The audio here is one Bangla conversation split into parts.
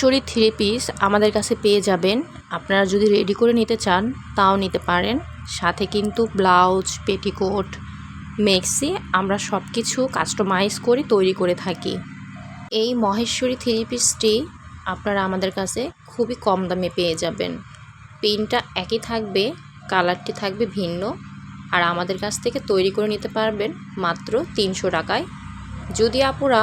মহেশ্বরী থ্রি পিস আমাদের কাছে পেয়ে যাবেন। আপনারা যদি রেডি করে নিতে চান, তাও নিতে পারেন। সাথে কিন্তু ব্লাউজ পেটিকোট মেক্সি আমরা সব কিছু কাস্টমাইজ করে তৈরি করে থাকি। এই মহেশ্বরী থ্রি পিসটি আপনারা আমাদের কাছে খুবই কম দামে পেয়ে যাবেন। পিনটা একই থাকবে কালারটি থাকবে ভিন্ন। আর আমাদের কাছ থেকে তৈরি করে নিতে পারবেন মাত্র তিনশো টাকায়। যদি আপুরা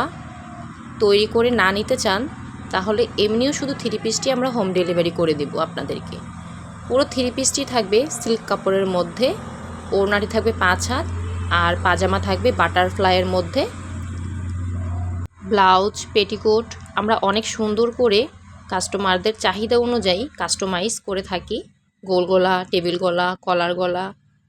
তৈরি করে না নিতে চান তাহলে এমনিও শুধু থ্রি পিসটি আমরা হোম ডেলিভারি করে দেব আপনাদেরকে। পুরো থ্রি পিসটি থাকবে সিল্ক কাপড়ের মধ্যে, ওড়নাটি থাকবে পাঁচ হাত, আর পাজামা থাকবে বাটারফ্লাইয়ের মধ্যে। ব্লাউজ পেটিকোট আমরা অনেক সুন্দর করে কাস্টমারদের চাহিদা অনুযায়ী কাস্টমাইজ করে থাকি। গোল গলা, টেবিল গলা কলার গলা,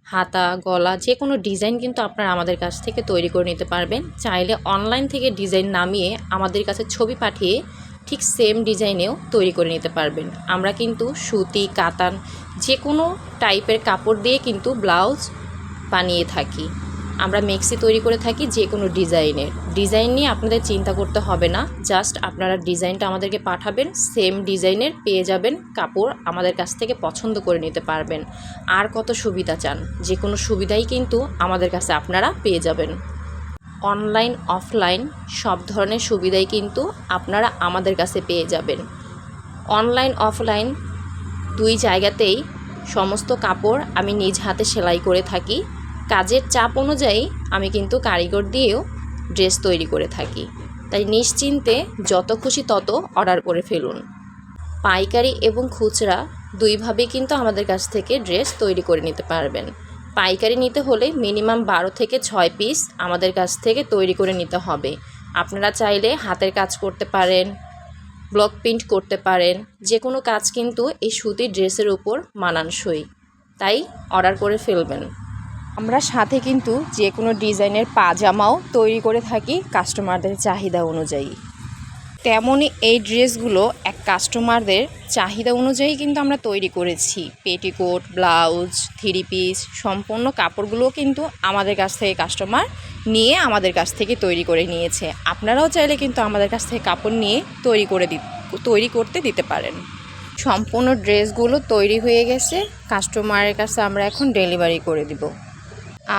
হাতা, গলা, যে কোনো ডিজাইন কিন্তু আপনারা আমাদের কাছ থেকে তৈরি করে নিতে পারবেন। চাইলে অনলাইন থেকে ডিজাইন নামিয়ে আমাদের কাছে ছবি পাঠিয়ে ঠিক সেম ডিজাইনেও তৈরি করে নিতে পারবেন। আমরা কিন্তু সুতি, কাতান যে কোনো টাইপের কাপড় দিয়ে কিন্তু ব্লাউজ বানিয়ে থাকি। আমরা মেক্সি তৈরি করে থাকি যে কোনো ডিজাইনের। ডিজাইন নিয়ে আপনাদের চিন্তা করতে হবে না জাস্ট আপনারা ডিজাইনটা আমাদেরকে পাঠাবেন সেম ডিজাইনের পেয়ে যাবেন কাপড় আমাদের কাছ থেকে পছন্দ করে নিতে পারবেন। আর কত সুবিধা চান যে কোনো সুবিধাই কিন্তু আমাদের কাছে আপনারা পেয়ে যাবেন। অনলাইন, অফলাইন সব ধরনের সুবিধাই কিন্তু আপনারা আমাদের কাছে পেয়ে যাবেন। অনলাইন, অফলাইন দুই জায়গাতেই সমস্ত কাপড় আমি নিজ হাতে সেলাই করে থাকি। কাজের চাপ অনুযায়ী আমি কিন্তু কারিগর দিয়েও ড্রেস তৈরি করে থাকি। তাই নিশ্চিন্তে যত খুশি তত অর্ডার করে ফেলুন। পাইকারি এবং খুচরা দুইভাবেই কিন্তু আমাদের কাছ থেকে ড্রেস তৈরি করে নিতে পারবেন। পাইকারি নিতে হলে মিনিমাম বারো থেকে ছয় পিস আমাদের কাছ থেকে তৈরি করে নিতে হবে। আপনারা চাইলে হাতের কাজ করতে পারেন, ব্লক প্রিন্ট করতে পারেন যে কোনো কাজ কিন্তু এই সুতির ড্রেসের উপর মানানসই। তাই অর্ডার করে ফেলবেন। আমরা সাথে কিন্তু যে কোনো ডিজাইনের পাজামাও তৈরি করে থাকি কাস্টমারদের চাহিদা অনুযায়ী। তেমনই এই ড্রেসগুলো এক কাস্টমারদের চাহিদা অনুযায়ী কিন্তু আমরা তৈরি করেছি। পেটিকোট, ব্লাউজ থ্রি পিস সম্পূর্ণ কাপড়গুলোও কিন্তু আমাদের কাছ থেকে কাস্টমার নিয়ে আমাদের কাছ থেকে তৈরি করে নিয়েছে। আপনারাও চাইলে কিন্তু আমাদের কাছ থেকে কাপড় নিয়ে তৈরি করে দি, তৈরি করতে দিতে পারেন। সম্পূর্ণ ড্রেসগুলো তৈরি হয়ে গেছে। কাস্টমারের কাছে আমরা এখন ডেলিভারি করে দিব।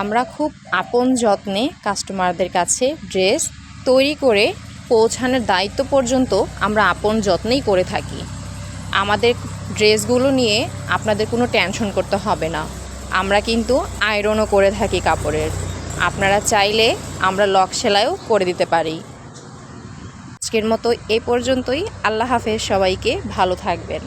আমরা খুব আপন যত্নে কাস্টমারদের কাছে ড্রেস তৈরি করে পৌঁছানোর দায়িত্ব পর্যন্ত আমরা আপন যত্নেই করে থাকি। আমাদের ড্রেসগুলো নিয়ে আপনাদের কোনো টেনশন করতে হবে না। আমরা কিন্তু আয়রনও করে থাকি কাপড়ের। আপনারা চাইলে আমরা লক সেলাইও করে দিতে পারি। আজকের মতো এ পর্যন্তই। আল্লাহ হাফেজ। সবাইকে ভালো থাকবেন।